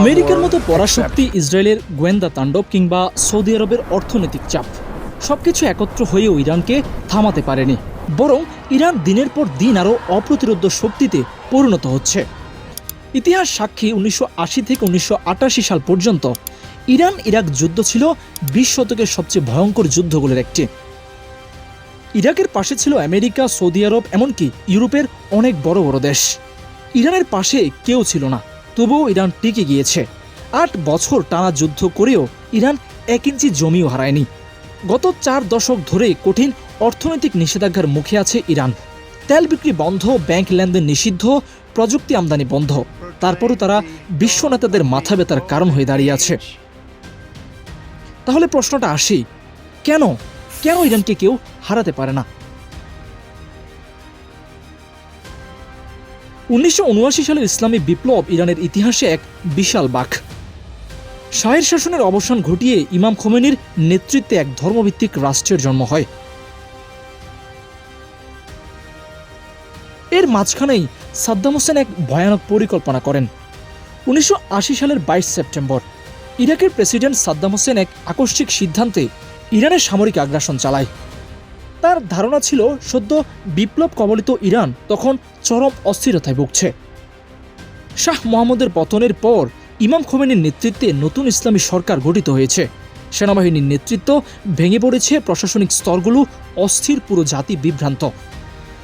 আমেরিকার মতো পরাশক্তি ইসরায়েলের গোয়েন্দা তাণ্ডব কিংবা সৌদি আরবের অর্থনৈতিক চাপ সবকিছু একত্র হয়েও ইরানকে থামাতে পারেনি বরং ইরান দিনের পর দিন আরও অপ্রতিরোধ শক্তিতে পরিণত হচ্ছে। ইতিহাস সাক্ষী উনিশশো আশি থেকে উনিশশো আটাশি সাল পর্যন্ত ইরান ইরাক যুদ্ধ ছিল বিশ শতকের সবচেয়ে ভয়ঙ্কর যুদ্ধগুলোর একটি। ইরাকের পাশে ছিল আমেরিকা সৌদি আরব এমনকি ইউরোপের অনেক বড় বড় দেশ। ইরানের পাশে কেউ ছিল না। তবুও ইরান টিকে গিয়েছে। আট বছর টানা যুদ্ধ করেও ইরান এক ইঞ্চি জমিও হারায়নি। গত চার দশক ধরে কঠিন অর্থনৈতিক নিষেধাজ্ঞার মুখে আছে ইরান। তেল বিক্রি বন্ধ, ব্যাংক লেনদেন নিষিদ্ধ, প্রযুক্তি আমদানি বন্ধ। তারপরও তারা বিশ্ব নেতাদের মাথা ব্যথার কারণ হয়ে দাঁড়িয়ে আছে। তাহলে প্রশ্নটা আসেই, কেন? কেন ইরানকে কেউ হারাতে পারে না? উনিশশো সালের ইসলামী বিপ্লব ইরানের ইতিহাসে এক বিশাল বাক শাহের শাসনের অবসান ঘটিয়ে ইমাম খোমেনির নেতৃত্বে এক ধর্মভিত্তিক রাষ্ট্রের জন্ম হয়। এর মাঝখানেই সাদ্দাম হোসেন এক ভয়ানক পরিকল্পনা করেন। উনিশশো আশি সালের বাইশ সেপ্টেম্বর, ইরাকের প্রেসিডেন্ট সাদ্দাম হোসেন এক আকস্মিক সিদ্ধান্তে ইরানের সামরিক আগ্রাসন চালায়। তার ধারণা ছিল সদ্য বিপ্লব কবলিত ইরান তখন চরম অস্থিরতায় ভুগছে। শাহ মোহাম্মদের পতনের পর ইমাম খোমেনির নেতৃত্বে নতুন ইসলামী সরকার গঠিত হয়েছে। সেনাবাহিনীর নেতৃত্ব ভেঙে পড়েছে প্রশাসনিক স্তরগুলো, অস্থির পুরো জাতি বিভ্রান্ত।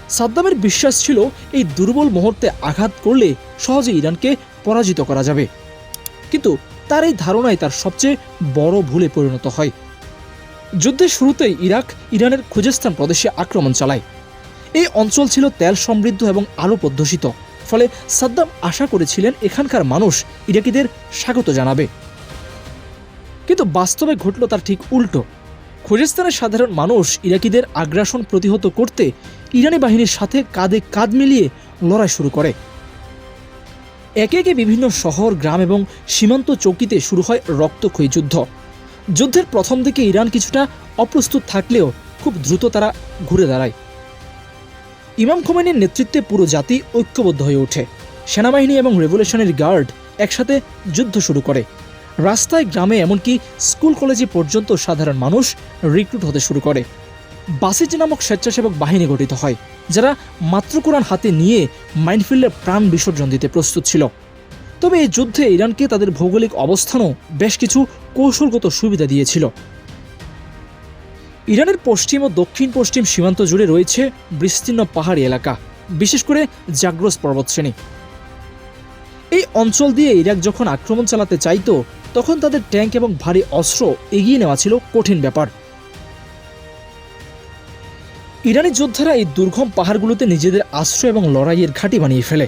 সাদ্দামের বিশ্বাস ছিল এই দুর্বল মুহূর্তে আঘাত করলে সহজে ইরানকে পরাজিত করা যাবে। কিন্তু তার এই ধারণাই তার সবচেয়ে বড় ভুলে পরিণত হয়। যুদ্ধের শুরুতেই ইরাক ইরানের খুজেস্তান প্রদেশে আক্রমণ চালায়। এই অঞ্চল ছিল তেল সমৃদ্ধ এবং আলো অধ্যুষিত ফলে সাদ্দাম আশা করেছিলেন এখানকার মানুষ ইরাকিদের স্বাগত জানাবে। কিন্তু বাস্তবে ঘটল তার ঠিক উল্টো। খুজেস্তানের সাধারণ মানুষ ইরাকিদের আগ্রাসন প্রতিহত করতে ইরানি বাহিনীর সাথে কাঁধে কাঁধ মিলিয়ে লড়াই শুরু করে। একে একে বিভিন্ন শহর, গ্রাম এবং সীমান্ত চৌকিতে শুরু হয় রক্তক্ষয়ী যুদ্ধ। যুদ্ধের প্রথম দিকে ইরান কিছুটা অপ্রস্তুত থাকলেও খুব দ্রুত তারা ঘুরে দাঁড়ায়। ইমাম খোমেনির নেতৃত্বে পুরো জাতি ঐক্যবদ্ধ হয়ে ওঠে। সেনাবাহিনী এবং রেভলিউশনারি গার্ড একসাথে যুদ্ধ শুরু করে। রাস্তায় গ্রামে এমনকি স্কুল কলেজে পর্যন্ত সাধারণ মানুষ রিক্রুট হতে শুরু করে। বাসিজ নামক স্বেচ্ছাসেবক বাহিনী গঠিত হয়, যারা মাত্র কোরআন হাতে নিয়ে মাইনফিল্ডে প্রাণ বিসর্জন দিতে প্রস্তুত ছিল। তবে এই যুদ্ধে ইরানকে তাদের ভৌগোলিক অবস্থানও বেশ কিছু কৌশলগত সুবিধা দিয়েছিল। ইরানের পশ্চিম ও দক্ষিণ পশ্চিম সীমান্ত জুড়ে রয়েছে বিস্তীর্ণ পাহাড়ি এলাকা, বিশেষ করে জাগ্রস পর্বতশ্রেণী। এই অঞ্চল দিয়ে ইরাক যখন আক্রমণ চালাতে চাইতো, তখন তাদের ট্যাঙ্ক এবং ভারী অস্ত্র এগিয়ে নেওয়া ছিল কঠিন ব্যাপার। ইরানি যোদ্ধারা এই দুর্গম পাহাড়গুলোতে নিজেদের আশ্রয় এবং লড়াইয়ের ঘাঁটি বানিয়ে ফেলে।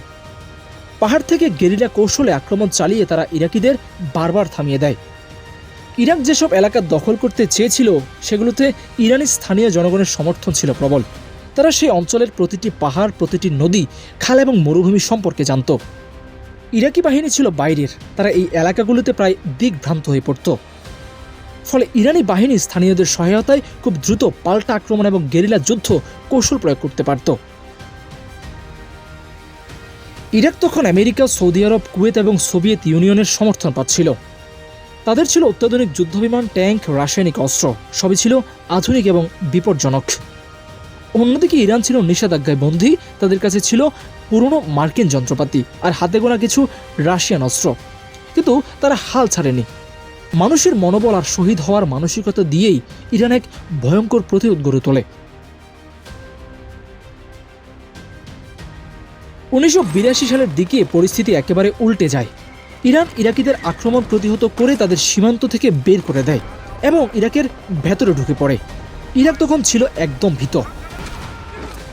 পাহাড় থেকে গেরিলা কৌশলে আক্রমণ চালিয়ে তারা ইরাকিদের বারবার থামিয়ে দেয়। ইরাক যেসব এলাকা দখল করতে চেয়েছিল, সেগুলোতে ইরানি স্থানীয় জনগণের সমর্থন ছিল প্রবল। তারা সেই অঞ্চলের প্রতিটি পাহাড়, প্রতিটি নদী, খাল এবং মরুভূমি সম্পর্কে জানত। ইরাকি বাহিনী ছিল বাইরের, তারা এই এলাকাগুলোতে প্রায় দিকভ্রান্ত হয়ে পড়ত। ফলে ইরানি বাহিনী স্থানীয়দের সহায়তায় খুব দ্রুত পাল্টা আক্রমণ এবং গেরিলা যুদ্ধ কৌশল প্রয়োগ করতে পারত। ইরাক তখন আমেরিকা, সৌদি আরব, কুয়েত এবং সোভিয়েত ইউনিয়নের সমর্থন পাচ্ছিল। তাদের ছিল অত্যাধুনিক যুদ্ধবিমান, ট্যাঙ্ক, রাসায়নিক অস্ত্র। সবই ছিল আধুনিক এবং বিপজ্জনক। অন্যদিকে ইরান ছিল নিষেধাজ্ঞায় বন্দী। তাদের কাছে ছিল পুরনো মার্কিন যন্ত্রপাতি আর হাতে গোনা কিছু রাশিয়ান অস্ত্র। কিন্তু তারা হাল ছাড়েনি। মানুষের মনোবল আর শহীদ হওয়ার মানসিকতা দিয়েই ইরান এক ভয়ঙ্কর প্রতিরোধ গড়ে তোলে। উনিশশো বিরাশি সালের দিকে পরিস্থিতি একেবারে উল্টে যায়। ইরান ইরাকিদের আক্রমণ প্রতিহত করে তাদের সীমান্ত থেকে বের করে দেয় এবং ইরাকের ভেতরে ঢুকে পড়ে। ইরাক তখন ছিল একদম ভীত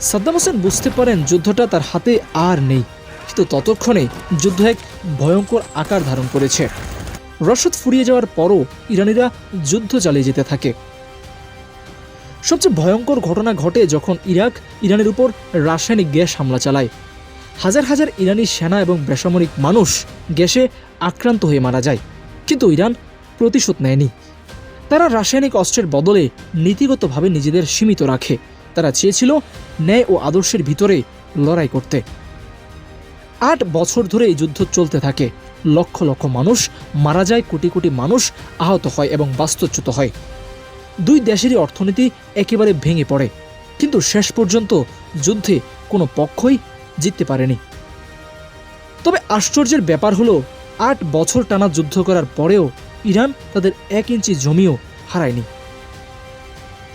সাদ্দাম হোসেন বুঝতে পারেন যুদ্ধটা তার হাতে আর নেই, কিন্তু ততক্ষণে যুদ্ধ এক ভয়ঙ্কর আকার ধারণ করেছে। রসদ ফুরিয়ে যাওয়ার পরও ইরানিরা যুদ্ধ চালিয়ে যেতে থাকে। সবচেয়ে ভয়ঙ্কর ঘটনা ঘটে যখন ইরাক ইরানের উপর রাসায়নিক গ্যাস হামলা চালায়। হাজার হাজার ইরানি সেনা এবং বেসামরিক মানুষ গ্যাসে আক্রান্ত হয়ে মারা যায়। কিন্তু ইরান প্রতিশোধ নেয়নি। তারা রাসায়নিক অস্ত্রের বদলে নীতিগতভাবে নিজেদের সীমিত রাখে। তারা চেয়েছিল ন্যায় ও আদর্শের ভিতরে লড়াই করতে। আট বছর ধরে এই যুদ্ধ চলতে থাকে। লক্ষ লক্ষ মানুষ মারা যায়, কোটি কোটি মানুষ আহত হয় এবং বাস্তুচ্যুত হয়। দুই দেশেরই অর্থনীতি একেবারে ভেঙে পড়ে। কিন্তু শেষ পর্যন্ত যুদ্ধে কোনো পক্ষই জিততে পারেনি। তবে আশ্চর্যের ব্যাপার হলো, আট বছর টানা যুদ্ধ করার পরেও ইরান তাদের এক ইঞ্চি জমিও হারায়নি।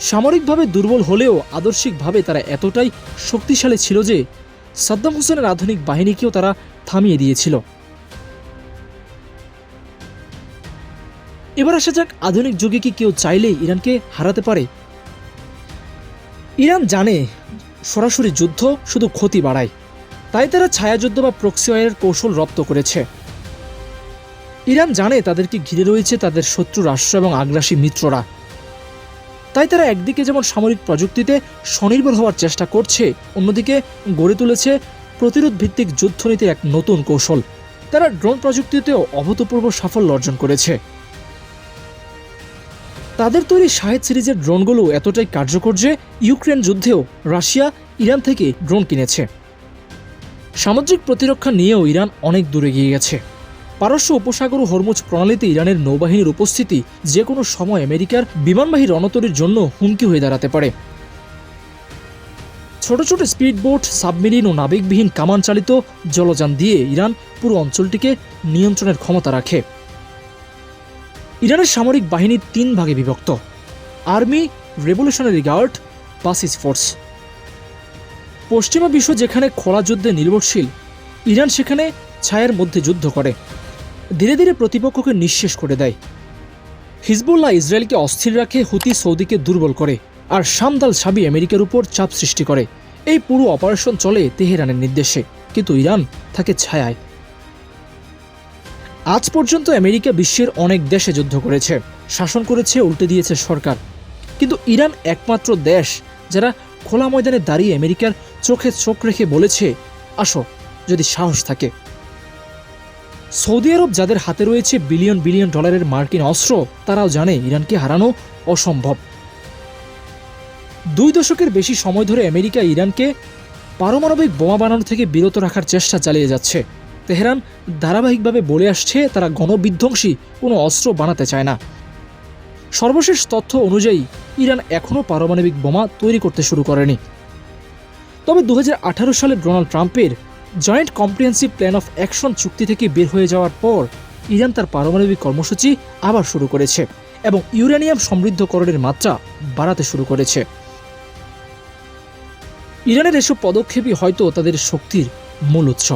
সামরিকভাবে দুর্বল হলেও আদর্শিকভাবে তারা এতটাই শক্তিশালী ছিল যে সাদ্দাম হোসেনের আধুনিক বাহিনীকেও তারা থামিয়ে দিয়েছিল। এবার আসা যাক, আধুনিক যুগে কি কেউ চাইলেই ইরানকে হারাতে পারে? ইরান জানে সরাসরি যুদ্ধ শুধু ক্ষতি বাড়ায়। তাই তারা ছায়াযুদ্ধ বা প্রক্সিওয়ের কৌশল রপ্ত করেছে। ইরান জানে তাদেরকে ঘিরে রয়েছে তাদের শত্রু রাষ্ট্র এবং আগ্রাসী মিত্ররা। তাই তারা একদিকে যেমন সামরিক প্রযুক্তিতে স্বনির্ভর হওয়ার চেষ্টা করছে, অন্যদিকে গড়ে তুলেছে প্রতিরোধ ভিত্তিক যুদ্ধনীতির এক নতুন কৌশল। তারা ড্রোন প্রযুক্তিতেও অভূতপূর্ব সাফল্য অর্জন করেছে। তাদের তৈরি শাহেদ সিরিজের ড্রোনগুলো এতটাই কার্যকর যে ইউক্রেন যুদ্ধেও রাশিয়া ইরান থেকে ড্রোন কিনেছে। সামুদ্রিক প্রতিরক্ষা নিয়েও ইরান অনেক দূরে গিয়ে গেছে। পারস্য উপসাগর ও হরমুজ প্রণালীতে ইরানের নৌবাহিনীর উপস্থিতি যে কোনো সময় আমেরিকার বিমানবাহী রণতরীর জন্য হুমকি হয়ে দাঁড়াতে পারে। ছোট ছোট স্পিড বোট সাবমেরিন ও নাবিকবিহীন কামান চালিত জলযান দিয়ে ইরান পুরো অঞ্চলটিকে নিয়ন্ত্রণের ক্ষমতা রাখে। ইরানের সামরিক বাহিনী তিন ভাগে বিভক্ত। Army, revolutionary guard Basij force. পশ্চিমা বিশ্ব যেখানে খোলা যুদ্ধে নির্ভরশীল, ইরান সেখানে ছায়ার মধ্যে যুদ্ধ করে। ধীরে ধীরে প্রতিপক্ষকে নিঃশেষ করে দেয়। হিজবুল্লাহ ইসরায়েলকে অস্থির রাখে, হুতি সৌদিকে দুর্বল করে, আর শামদাল সাবি আমেরিকার উপর চাপ সৃষ্টি করে। এই পুরো অপারেশন চলে তেহরানের নির্দেশে, কিন্তু ইরান থাকে ছায়ায়। আজ পর্যন্ত আমেরিকা বিশ্বের অনেক দেশে যুদ্ধ করেছে, শাসন করেছে, উল্টে দিয়েছে সরকার। কিন্তু ইরান একমাত্র দেশ যারা খোলা ময়দানে দাঁড়িয়ে আমেরিকার চোখে চোখ রেখে বলেছে, আসো, যদি সাহস থাকে। সৌদি আরব যাদের হাতে রয়েছে বিলিয়ন বিলিয়ন ডলারের মার্কিন অস্ত্র, তারাও জানে ইরানকে হারানো অসম্ভব। দুই দশকের বেশি সময় ধরে আমেরিকা ইরানকে পারমাণবিক বোমা বানানো থেকে বিরত রাখার চেষ্টা চালিয়ে যাচ্ছে। তেহরান ধারাবাহিকভাবে বলে আসছে, তারা গণবিধ্বংসী কোনো অস্ত্র বানাতে চায় না। সর্বশেষ তথ্য অনুযায়ী, ইরান এখনও পারমাণবিক বোমা তৈরি করতে শুরু করেনি। তবে দু হাজার আঠারো সালে ডোনাল্ড ট্রাম্পের joint comprehensive plan of action চুক্তি থেকে বের হয়ে যাওয়ার পর, ইরান তার পারমাণবিক কর্মসূচি আবার শুরু করেছে এবং ইউরেনিয়াম সমৃদ্ধকরণের মাত্রা বাড়াতে শুরু করেছে। ইরানের এসব পদক্ষেপই হয়তো তাদের শক্তির মূল উৎস।